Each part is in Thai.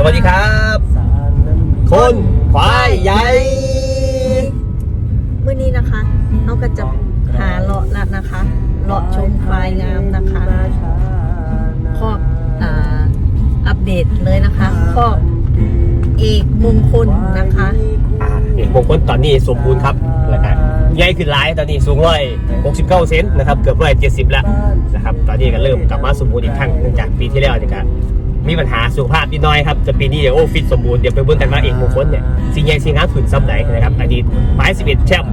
สวัสดีครับ คนควายใหญ่มื่อนี้นะคะเราก็จะหาเลาะละนะคะเลาะชมควายงามนะคะคอกอ่าอัปเดตเลยนะคะคอกเอกมงคลนะคะอ่าเอกมงคลตอนนี้สมบูรณ์ครับแล้วก็ใหญ่ขึ้นหลายตอนนี้สูงร้อยหกสิบเก้าเซนนะครับเกือบร้อยเจ็ดสิบแล้วนะครับตอนนี้ก็เริ่มกลับมาสมบูรณ์อีกครั้งเนื่องจากปีที่แล้วเนี่ยก็ มีปัญหาสุขภาพนิดหน้อยครับจะปีนี้เดี๋ยวโอ้ฟิตสมบูรณ์เดี๋ยวไปเบิ่งกันว่าเอกมงคลเนี่ยสิ่งใหญ่สิ่งงามขึ้นซ้ำไหนนะครับอดีตไม้สิบเอ็ดแชมป์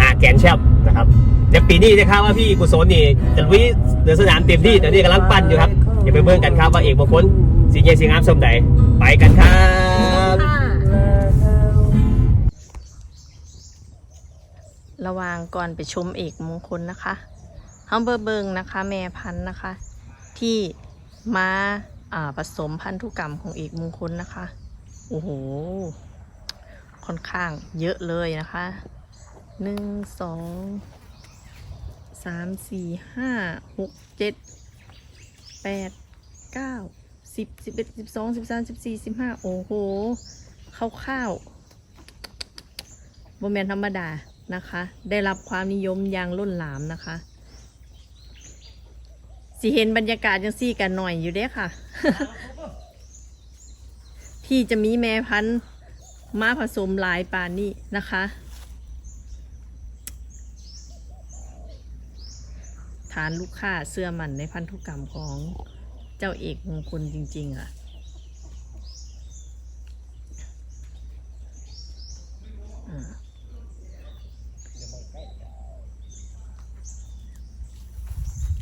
หาแกนแชมป์นะครับเดี๋ยวปีนี้นะครับว่าพี่กุศลนี่จะลุยเดินสนามเต็มที่ตอนนี้กำลังปั้นอยู่ครับเดี๋ยวไปเบิ่งกันครับว่าเอกมงคลสิ่งใหญ่สิ่งงามซ้ำไหนไปกันครับระวางก่อนไปชมเอกมงคลนะคะเฮาเบอร์เบิงนะคะ แม่พันธุ์นะคะ ที่มา ผสมพันธุกรรมของเอกมงคลนะคะ โอ้โห ค่อนข้างเยอะเลยนะคะหนึ่งสองสามสี่ห้าหกเจ็ดแปดเก้าสิบสิบเอ็ดสิบสองสิบสามสิบสี่สิบห้าโอ้โหข้าวๆบแมนธรรมดานะคะ ได้รับความนิยมอย่างล้นหลามนะคะ สิเห็นบรรยากาศยังซี่กันหน่อยอยู่เด้ค่ะ ที่จะมีแม่พันธุ์มาผสมหลายปานนี้นะคะ ฐานลูกค้าเสื้อมันในพันธุกรรมของเจ้าเอกมงคลจริง ๆ อะ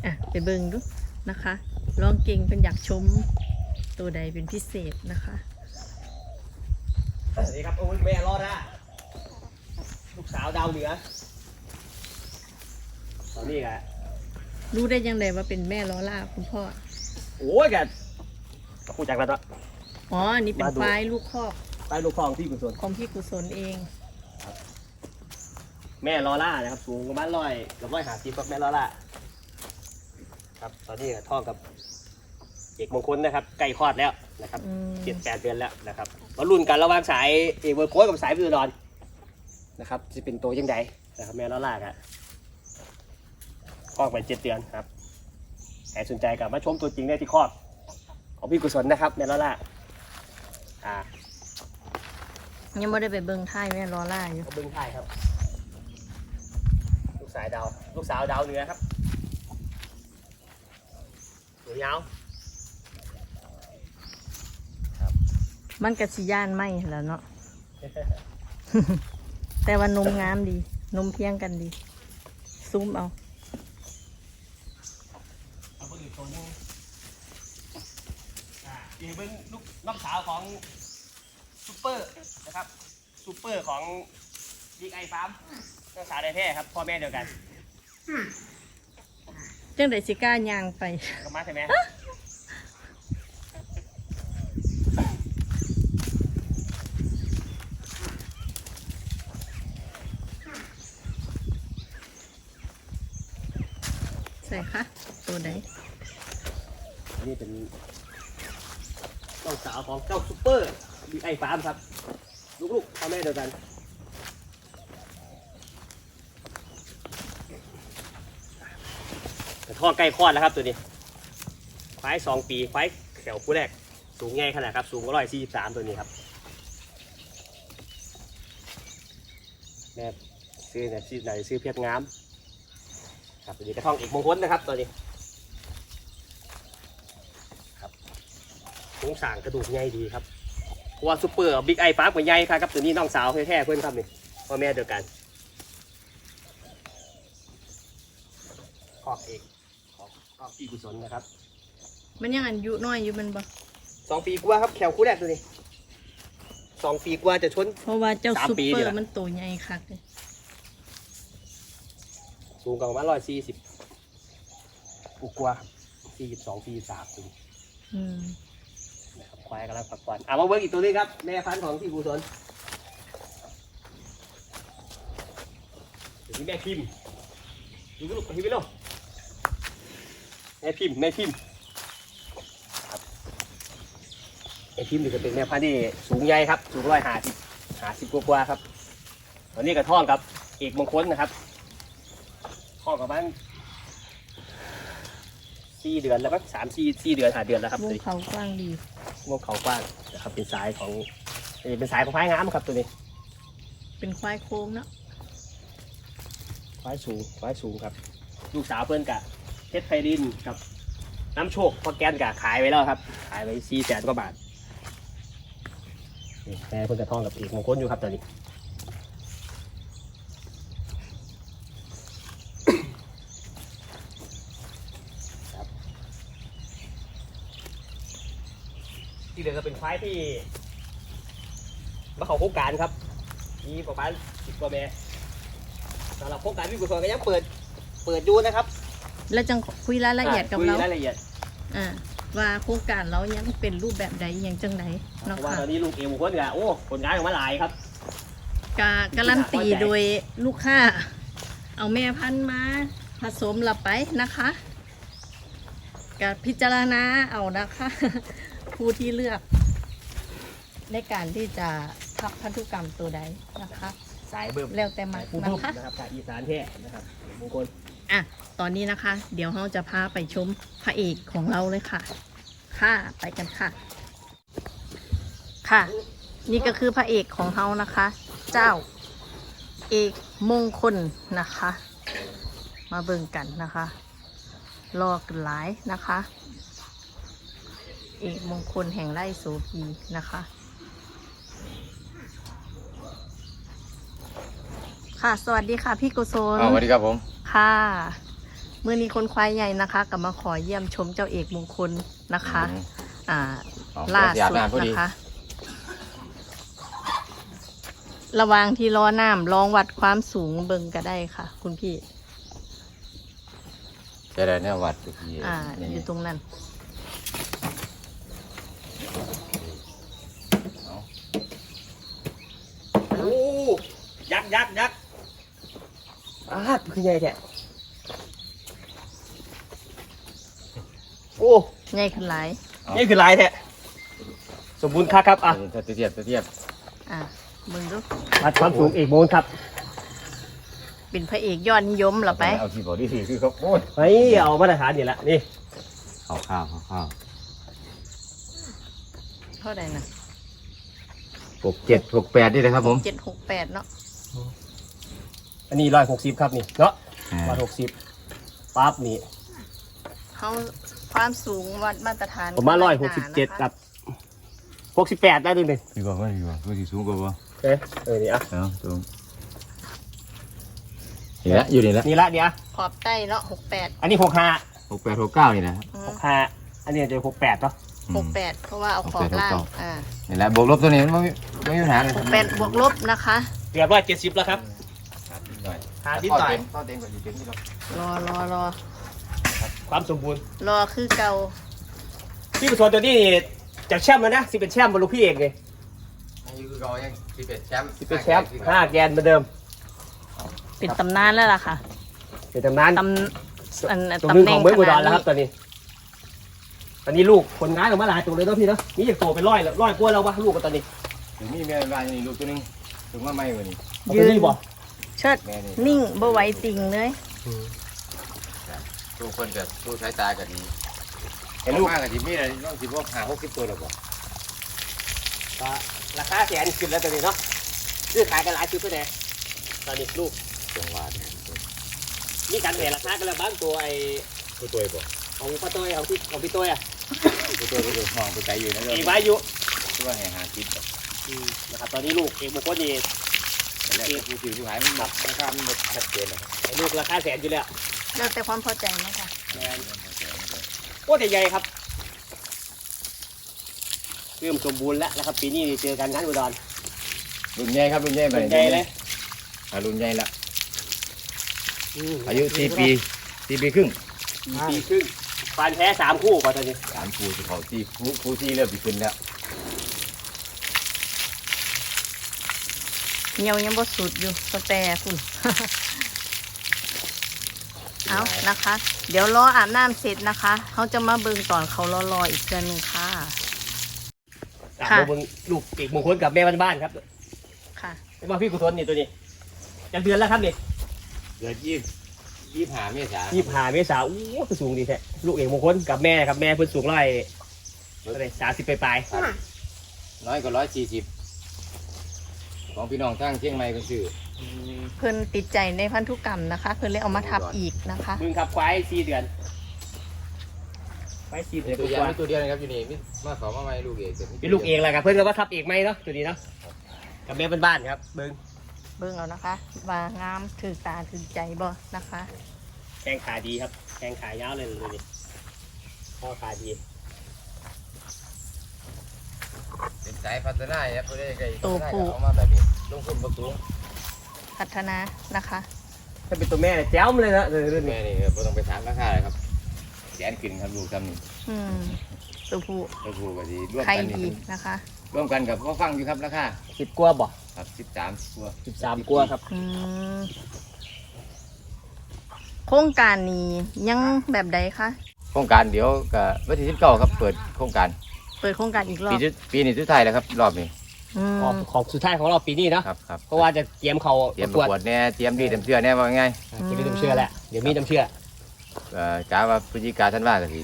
อะ ไป เบิ่งดูนะคะ ลองเก่งเป็นอยากชมตัวใดเป็นพิเศษนะคะสวัสดีครับโอ้ยแม่รอดนะลูกสาวดาวเหนือตอนนี้กะรู้ได้ยังไงว่าเป็นแม่ล้อล่าคุณพ่อ โอ้ยกะพูดจากนั้นวะอ๋ออันนี้เป็นมาดูควายลูกคอกใต้ลูกคลองที่กุศลของพี่กุศลเอง แม่ลอล่านะครับ สูงประมาณร้อยกับร้อยหาสิบกับแม่ลอล่า ครับ ตอนนี้ก็ท่องกับเอกมงคลนะครับใกล้คลอดแล้วนะครับอืม เจ็ดแปดเดือนแล้วนะครับมาลุ้นกันระหว่างสายเอกเวอร์โค้ดกับสายพิวดอนนะครับจะเป็นตัวยังไงนะครับแม่ลอล่ากะคลอดไปเจ็ดเดือนครับใครสนใจกับมาชมตัวจริงได้ที่คลอดของพี่กุศลนะครับแม่ลอล่าอ่ายังไม่ได้ไปเบิ่งท่ายแม่ล้อล่าอยู่เขาเบิ้งไทยครับ ลูกสายดาว ลูกสาวดาวเหนือครับตัว ยาวมันกระสิย่านไหมแหล้วเนาะ แต่ว่านมงามดี นมเพียงกันดีซูมเอา เอาเบิ้งอีกตัวหนึงอ่าอีกเบิ้งลูกน้องสาวของซูเปอร์นะครับซูเปอร์ของบิ๊กไอฟาร์มน้องสาวได้แท้ครับพ่อแม่เดียวกัน จังไดสิกล้าย่างไปก็มาใช่ไหมใส่ค่ะ ตัวใดอันนี้เป็นน้องสาวของเจ้าซูเปอร์บิ๊กไอฟาร์มครับ ลูกๆพ่อแม่เดียวกัน แต่ ท่อใกล้คลอดแล้วครับตัวนี้ ควายสองปีควายแขวคู่แรก สูงใหญ่ขนาดครับ สูงร้อยสี่สิบสามตัวนี้ครับแม่ซื้อเนี่ยซื้อไหนซื้อเพียบงาม ครับตัวนี้กระท่องเอกมงคลนะครับตัวนี้ครับโครงสร้างกระดูกใหญ่ดีครับเพราะว่าซูเปอร์บิ๊กไอฟาร์กว่าใหญ่ครับตัวนี้น้องสาวแท้ๆเพื่อนครับนี่พ่อแม่เดียวกัน ครอบเอก ของครอบพี่กุศลนะครับ มันยังอายุน้อยอยู่แมันบ่สองปีกว่าครับแขวคู่แรกตัวนี้สองปีกว่าจะชน เพราะว่าเจ้าสามซุปปีเปอนี่แหร์ละมันโตใหญ่คักเลยสูงกว่าประมาร้อยสี่สิบกว่าสี่สิบสองสี่สิบสามตัวนี้อืมนะครับควายกำลังปักก่อนอะมาเวิร์กอีกตัวนี้ครับแม่พันธุ์ของพี่กุศลตัวนี้แม่พิมพ์ดูลูกพิมพ์ไปลูก แม่พิมพ์แม่พิมพ์ครับไอพิมพ์นี่ก็เป็นแม่พันธุ์ที่สูงใหญ่ครับ สูงร้อยหาสิบหาสิบกว่าๆครับตอนนี้ก็ท่องกับเอกมงคลนะครับท่องกับมันสี่เดือนแล้วมั้งสามสี่สี่เดือนหาเดือนแล้วครับลูตัวกนี้เขากว้างดีงวงเขากว้างนะครับ เป็นสายของเอ่อเป็นสายของพายงามครับตัวนี้ เป็นควายโค้งเนาะพายสูงพายสูงครับ ลูกสาวเพื่อนกะเพ ชรไพรินกับน้ำโชคพอแกนกะขายไว้แล้วครับ ขายไว้สี่แสนกว่าบาทนี่แม่เพื่อนกะท่องกับเอกมงคลอยู่ครับตอนนี้ที่เหลือก็เป็นไฟล์ที่มาเข้าโครงการครับ มีประมาณสิบกว่าแม่สำหรับโครงการวิกุศลก็ยังเปิด เปิดอยู่นะครับ แล้วจังคุยรายละเอียดกับคุเรารายละเอียดอ่าว่าโครงการเรายังเป็นรูปแบบใดยังจังไหนเพเนาะราะว่าค่ะตอนนี้ลูกเอวคนก็โอ้ผลงานออกมาหลายครับ กาการันตีโดยลูกค้า เอาแม่พันธุ์มาผสมละไปนะคะกาพิจารณาเอานะคะ ผู้ที่เลือก ในการที่จะทับพันธุกรรมตัวใดนะคะ สายเบิ่มแล้วแต่มัสายกผู้นะเบิ่มคะนะครับสายอีสานแท้นะครับมงคล อะ ตอนนี้นะคะ เดี๋ยวเราจะพาไปชมพระเอกของเราเลยค่ะ ค่ะ ไปกันค่ะ ค่ะ นี่ก็คือพระเอกของเรานะคะ เจ้า เอกมงคลนะคะ มาเบิ่งกันนะคะ รอกันหลายนะคะ เอกมงคลแห่งไร่โสพีนะคะค่ะ สวัสดีค่ะ พี่กุศล อ่าสวัสดีครับผม ค่ะเมื่อนี้คนควายใหญ่นะคะกลับมาขอเยี่ยมชมเจ้าเอกมงคลนะคะอืมอ่าอ๋อล่าเดี๋ยวสุดอาบน้ำพอดีนะคะ ระหว่างที่รอน้ำลองวัดความสูงเบิ่งก็ได้ค่ะ คุณพี่ใช่แล้วเนี่ยวัดทุกทีอ่านี่อยู่ตรงนั้นเอาโอ้ยักษ์ยักษ์ยักษ์ อ้าคือใหญ่แท้โอ้ใหญ่ขึ้นหลายนี่คือลายแท้สมบูรณ์ครับครับอะถ้าเทียบถ้าเทียบอ่าเบิ่งดูวัดความสูงเอกโมงครับ เป็นพระเอกยอดนิยมเหรอไป เอาที่บอกที่สี่คือเขาโอ้ยเฮ้ยเอามาตรฐานนี่แหละนี่ข้าวข้าวข้าวข้าวเท่าไหร่นะหกเจ็ดหกแปดนี่นะครับผมเจ็ดหกแปดเนาะ อันนี้ร้อยหกสิบครับนี่เนาะอ่าร้อยหกสิบปั๊บนี่เขาความสูงวัดมาตรฐานผมมาร้อยหกสิบเจ็ดกับหกสิบแปดได้ด้วยนี่พี่บอกว่าพี่บอกว่าที่สูงกว่าบ่เอ้ยเออนี่อะเอาตรงนี่ละอยู่นี่ละนี่ละเดี๋ยวขอบใต้เนาะหกแปดอันนี้หกห้าหกแปดหกเก้านี่นะครับ หกห้าอันนี้จะหกแปดเนาะอืมหกแปดเพราะว่าเอาขอบล่างหกแปดหกเก้า อ่านี่แหละบวกลบตัวนี้มันไม่ไม่มีปัญหาเลยหกแปดบวกลบนะคะ เรียบร้อยเจ็ดสิบแล้วครับ หน่อยหาที่ต่อยข้อเต็มกว่าอยู่เต็มที่เรารอรอรอความสมบูรณ์รอคือเก่าพี่ประสวนตัวนี้จากแชมป์แล้วนะสิเป็นแชมป์บรรลุพี่เอกเลยอายุคือเรายังสิบเอ็ดแชมป์สิเป็นแชมป์ห้าแกนเหมือนเดิมเป็นตำนานแล้วล่ะค่ะเป็นตำนานตำอันตัวตำหนึงแหน่ของงเมืองขอุดนารดแล้วครับตอนนี้ตอนนี้ลูกคนงานออกมาหลายตัวเลยเนาะพี่เนาะนี่อย่างโตเป็นร้อยแล้วร้อยกว่าแล้ววะลูกกันตอนนี้ถึงนี่แม่บ้านนี่ลูกตัวหนึงถึงว่าไม่กว่านี้เอาตัวนี้บ่ เชิดแม่นี่นิ่งบ่ไหวติงเลยทุกคนกับทุกสายตากันดีเห็นลูกมากกับที่มีอะไรต้องสิบว่าหาหกสิบตัวหรอบ่ก็ราคาแสนขึ้นแล้วตอนนี้เนาะซื้อขายกันหลายชุดไปแน่ตอนนี้ลูกจังหวัดนี่กันแหนราคากันแล้วบ้างตัวไอ้ผู้ตัวบ่ของป้าต้อยของพี่ของพี่ต้อยอะผู้ตัวผู้ตัวห้องผู้ใจอยู่นะเอเรื่องกวายุตัวแห่งหาคิดแบบอืมนะครับตอนนี้ลูกเอกบุคคลนี่ แรกผู้ถือผู้หายมันแบบราคามันหมดชัดเจนเลยให้ลูกราคาแสนอยู่แล้วแล้วแต่ความพอใจเนาะค่ะแมนโอ้แต่ใหญ่ครับ เริ่มสมบูรณ์แล้วนะครับ ปีนี้เจอกันงานอุดรรุ่นใหญ่ครับรุ่นใหญ่ไปใหญ่เลยอ่ารุ่นใหญ่ละมอายุสี่ปีสี่ปีครึ่งสี่ปีครึ่งปานแพ้สามคู่กว่าตอนนี้สามครูจะเขาที่ครูครูที่เริ่มปีขึ้นแล้ว เงียวยังบ่สุดอยู่สแต่คุณเอานะคะ เดี๋ยวรออาบน้ำเสร็จนะคะเขาจะมาเบิ่งตอนเขารอๆอีกเดือนหนึ่งค่ะตามค่ะมาเบิ่งลูกเอกมงคลกับแม่บ้านๆครับค่ะไม่ว่าพี่กุศลนี่ตัวนี้จะเดือนแล้วครับนี่เดือนยี่ยี่หาเมษายี่สิบห้าเมษาอู้หูสูงดีแท้ลูกเอกมงคลกับแม่ครับแม่เพิ่นสูงร้อยเท่าไหร่สามสิบปลายครับน้อยกว่าร้อยสี่สิบ ของพี่น้องทั้งเชียงใหม่ก็คือเพิ่นติดใจในพันธุกรรมนะคะเพิ่นเลยเอามาทับอีกนะคะๆมึงขับควายสี่เดือนควายสี่เดือนตัวกอย่างว่ามีตัวเดียวนะครับอยู่นี่มีมาขอมาใหม่ลูกเอกเป็นลูกเอกแหละครับเพิ่นก็ว่าทับเอกไหมเนาะตัวนี้เนาะกับแม่บ้านๆครับเบิ่งเบิ่งเอานะคะว่างามถือตาถือใจบ่นะคะ แข้งขาดีครับแข้งขายาวเลยเลยนี่ข้อขาดีเป็นสายพัฒนาครับเพื่อได้ไงตัวผู้เอามาแบบนี้ ลงทุนประตูพัฒนานะคะ ถ้าเป็นตัวแม่เนี่ยแจ๋วมาเลยนะเออรุ่นนี้แม่นี่ครับบ่ต้องไปถามราคาเลยครับแสนขึ้นครับลูกจำนี่อืมตัวผู้ตัวผู้ก็ดีร่วมไข่กันนี่ดีเป็นนะคะร่วมกันกับพ่อฟังอยู่ครับราคาสิบกว่าบ่ครับสิบสามตัว สิบสามกว่าครับ อืมโครงการนี้ยังแบบใดคะโครงการเดี๋ยวก็วันที่สิบเก้าครับเปิดโครงการเปิดโครงการอีกรอปีบชุดปีนี้สุดท้ายแล้วครับรอบนี้ อืมของของสุดท้ายของเราปีนี้เนาะครับครับเพราะว่าจะเตรียมเขาเตรียมปประระกกววดดแน่เตรียมดีเตรียมเชื่อแน่ว่าไงอ่าเตรียมน้ำเชื่อแหละเดี๋ยวมีน้ำเชื่อเอ่อกาว่าพฤศจิกาท่านว่าก็สิ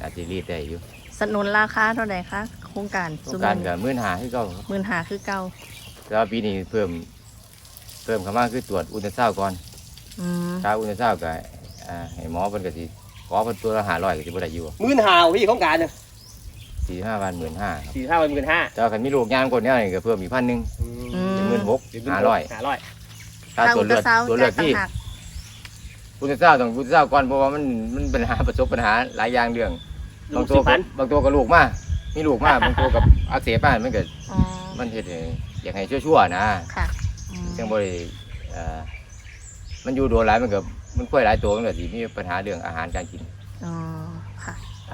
อาจจะรีดได้อยู่สนุนราคาเท่าไหร่คะโครงการโครงการกับมื่นหาที่เก็หมื่นหาคือเก่าแต่ว่าปีนี้เพิ่ม เพิ่มเข้ามาคือตรวจอุลตราซาวด์ก่อนอืมถ้าอุลตราซาวด์ก็อ่าให้หมอเพิ่นก็สิขอเพิ่นตัวละ500ก็สิบ่ได้อยู่หมื่นห้าพี่ของการเนี่ย 45วัน15,000ครับสี่ห้าวันหมื่นห้าแต่ว่าคันมีลูกยามกว่านี้นี่ก็เพิ่มอีกพันหนึงอืม เป็น16,000 500ห้าร้อยถ้าถ้าตรอุวจลตเลือราดซาวด์ตรวจเลืจ่าอยดต่างที่หากอุลตราซาวด์ต้องอุลตราซาวด์ก่อนเพราะว่ามันมันปัญหาประสบปัญหาหลายอย่างเรื่องลูบากงสิตัวบพัน บางตัวก็ลูกมามีลูกมาบางตัวกับอักเสบมามันก็อ๋อมันเฮ็ดให้อยากให้ชั่วๆนะ ค่ะอืมจังบ่ได้เอ่อมันอยู่โดนหลายมันก็มันค่อยหลายตัวมันก็สิมีปัญหาเรื่องอาหารการกิน อ๋อ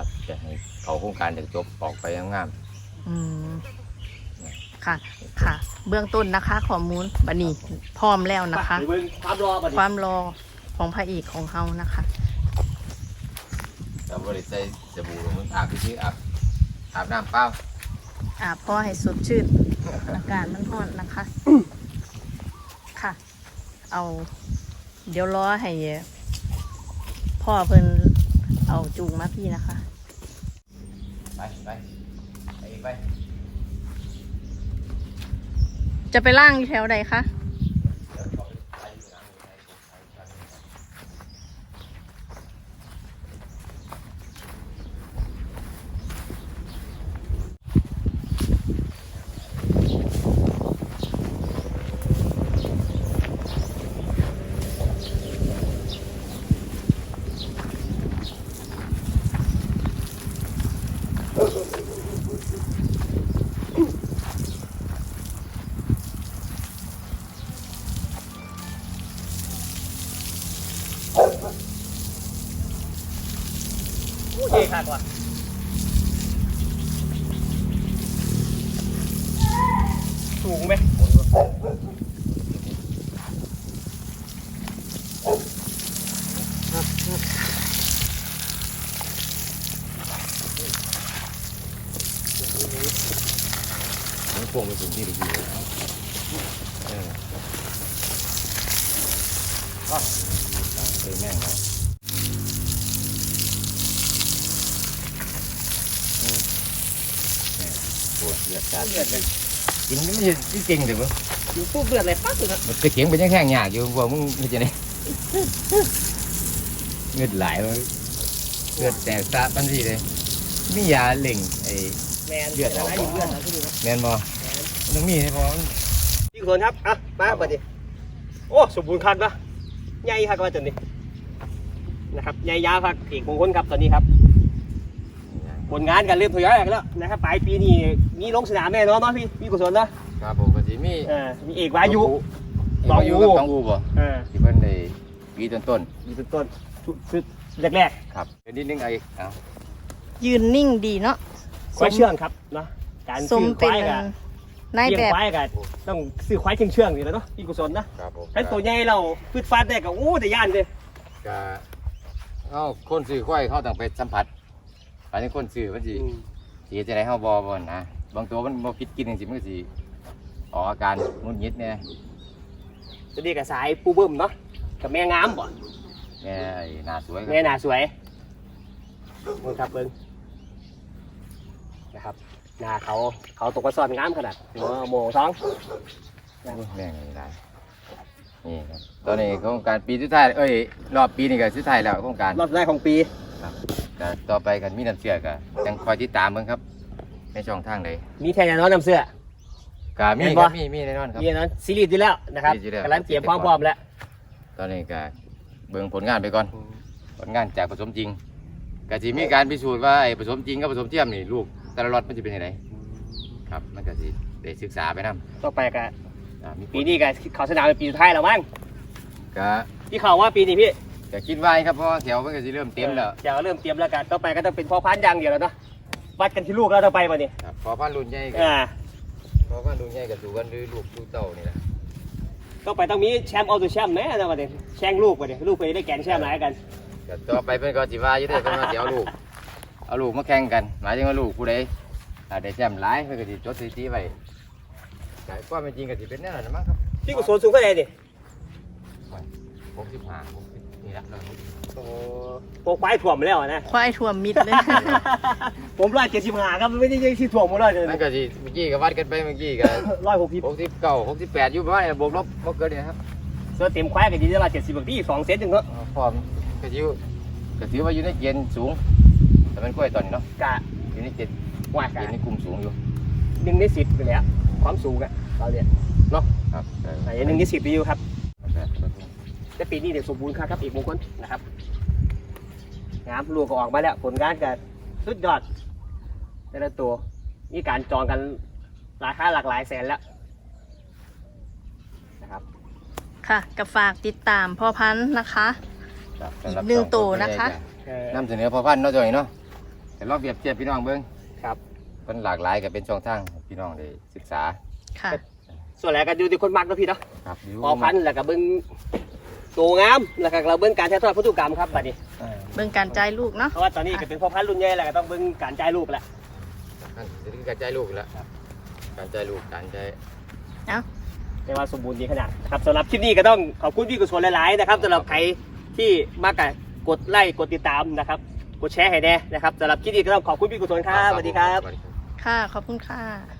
ค่ะครับ จะให้เขาโครงการจะจบออกไปงามอืมค่ะ ค่ะ เบื้องต้นนะคะข้อมูลบันนี้พร้อมแล้วนะคะ ไปเบิ่งความรอบัดคนี้วามรอของพระเอกของเฮานะคะ ๆแต่บ่ได้ใส่สบู่ลงมืออาบซื่อๆอาบอาบน้ำเปล่าอาพ่อให้สดชื่น อากาศมันร้อนนะคะ ค่ะ เอา เดี๋ยวรอให้พ่อเพิ่นเอาจูงมาพี่นะคะ ไปไปไปไป จะไปล่างอยู่แถวใดคะ คครับว่ะสูงไหมมันพวงไปถึงที่ดีๆเออก็เคยแม่งแล้ว เลือดจ้าเลือดเลยกินไม่ใช่ที่เก่งแต่ว่าอยู่ปุ๊บเลือดเลยปั๊บเลยครับมันจะเข็งเป็นยังแข้งยากอยู่พวกมึงมันจะได้เงือดไหลมันเลือดแตกตาปันทีเลยมียาเล่งไอ้แมนเลือดอะไรอยู่เลือดนะพี่ดูนะแมนบอมันต้องมีให้พอมันพี่กุศลครับอะมาบัดนี้โอ้สมบูรณ์คันปะใหญ่ครับว่าตัวนี้นะครับใหญ่ยาวครับเอกมงคลครับตอนนี้ครับ ผลงานกันเริ่มทยอยออกแล้วนะครับปลายปีนี้มีลงสนามแน่นอนเนาะพี่พี่กุศลเนาะครับผมก็สิมีเออมีเอกวายุน้องอูกับน้องอูบ่เออที่เพิ่นได้ปีต้นต้นมีเป็นต้นชุดชุดแรกๆครับเป็นนิดนึงไอ้เอายืนนิ่งดีเนาะๆควายเชื่องครับเนาะการสมซื้อคเป็นวายกับนายเลี้ยแบงบควายกับต้องซื้อควายเชื่องๆนี่แหละเนาะพี่กุศลนะครับผมถ้าตัวใหญ่เราพืชฟาดได้ก็โอ้แต่ย่านเลยก็เอาคนซื้อควายเขาต้องไปสัมผัส ไปถึงคนซื้อมันสิสิจะได้เฮาบ่บ่นะ บางตัวมันบ่คิดกินจริงๆมันก็สิออกอาการงุนงิดเนี่ยตัวนี้กับสายปูบึ้มเนาะกับแม่งามบ่แม่ไอ้หน้าสวยคแม่รับหน้าสวยเบิ่งครับเบิ่งนะครับหน้าเขาเขาตกกระสอนงามขนาดหัวโมงสองโอ้ยแม่งนี่ได้นี่ครับตอนนี้โครงการปีสุดท้ายเอ้ยรอบปีนี้ก็สุดท้ายแล้วโครงการรอบแรกของปีครับ ก็ต่อไปกันมีน้ำเชื่อก็ยังคอยติดตามเบิ่งครับในช่องทางใดมีแทนแน่นอนนำเสื้อ ก็มีเห็นคปะรับมีมีแน่นอนครับ มีแน่นอนซีรีส์อยู่แล้วนะครับซีรีส์อยู่แล้ว กำลังเตรียมพร้อมๆแล้วตอนนี้ก็เบิ่งผลงานไปก่อน ผลงานจากผสมจริงก็สิมีการพิสูจน์ว่าไอ้ผสมจริงกับผสมเทียมนี่ลูกแต่ละรอดมันจะเป็นยังไงครับมันก็สิได้ศึกษาไปนํต่อไปก็อ่ามีผลปีนี้ก็เขาสนามเป็นปีสุดท้ายแล้วมั้งก็พี่เขาว่าปีนี้พี่ ก็คิดไว้ครับเพราะว่าแถวมันก็สิเริ่มเต็มแล้วเดี๋ยวเริ่มเตรียมแล้วกันต่อไปก็ต้องเป็นพ่อพันธุ์อย่างเดียวแล้วเนาะวัดกันที่ลูกแล้วต่อไปวันนี้ครับพอพันธุ์รุ่นใหญ่ก็อ่าพอพันธุ์รุ่นใหญ่ก็สู่กันด้วยลูกลูกเต้านี่แหละต่อไปต้องมีแชมป์เอาตัวแชมป์แม่นะวันนี้แช่งลูกวันนี้ลูกไปได้แกนแชมป์หลายกันก็ต่อไปเพิ่นก็สิว่าอยู่เด้อเพิ่นว่าสิเอาลูกเอาลูกมาแข่งกันหมายถึงว่าลูกผู้ใดถ้าได้แชมป์หลายเพิ่นก็สิจดสถิติไว้แต่ความเป็นจริงก็สิเป็นแน่นอนมั้งครับพี่กุศลสูงเท่าไหร่ดิ65 60นี่ละร้ อยหกสิบโอ้โหควายถ่วมแล้วนะควายถ่วมมิดเลย ผมร้อยเจ็ดสิบห้าครับไม่ได้ยังที่ถ่วมหมดเลยนั่นก็สิเมื่อกี้ก็วัดกันไปเมื่อกี้ก็ร้อยหกสิบหกสิบเก้าหกสิบแปดอยู่ประมาณนี้บวกลบบ่เกินเนี่ยครับเสื้อเต็มควายก็ดีได้ละเจ็ดสิบที่สองเซนถึงเนาะพร้อมก็ถือก็ถือว่าอยู่ในเกณฑ์สูง แต่มันกล้วยตอนนี้เนาะกะอยู่ในเกณฑ์ว่าเกกะณฑ์ในกลุ่มสูงอยู่หนึ่งในสิบไปแล้วความสูงอะเราเนี่ยเนาะครับแต่แต่ยังหนึ่งในสิบอยู่ครับ แต่แต่ปีนี้เดี๋ยวสมบูรณ์ครับครับอีกมงคลนะครับงามลูกก็ออกมาแล้วผลงานก็สุดยอดแต่ละตัวมีการจองกันราคาหลากหลายแสนแล้วนะครับค่ะกับฝากติดตามพ่อพันธุ์นะคะครับอีกหนึ่งตัวนะคะ เออนำเสนอพอพันธุ์เนาะจ้อยเนาะแต่ลองเปรียบเทียบพี่น้องเบิ่งครับ มันหลากหลายก็เป็นช่องทางให้พี่น้องได้ศึกษาค่ะ ส่วนแรกก็ดูที่คนมักเนาะพี่เนาะครับดูพอพันธุ์แล้วก็เบิ้ง ตัวงามแล้วก็เราเบิ้งการถ่ายทอดพันธุกรรมครับบัดนี้อ่าเบิ่งการจ่ายลูกเนาะเพราะว่าตอนนี้ก็เป็นพ่อพันธุ์รุ่นใหญ่แล้วก็ต้องเบิ้งการจ่ายลูกแล้วอันนี้คือการใจายลูกแล้วการใจายลูกการใจายเอ้าไม่ว่าสมบูรณ์ดีขนาดนะครับสำหรับคลิปนี้ก็ต้องขอบคุณพี่กุศลหลายๆนะครับสำหรับใครที่มากกดไลค์กดติดตามนะครับ กดแชร์ให้แน่นะครับสำหรับคลิปนี้ก็ต้องขอบคุณพี่กุศลครับสวัสดีครับสวัสดีครับค่ะ ขอบคุณค่ะ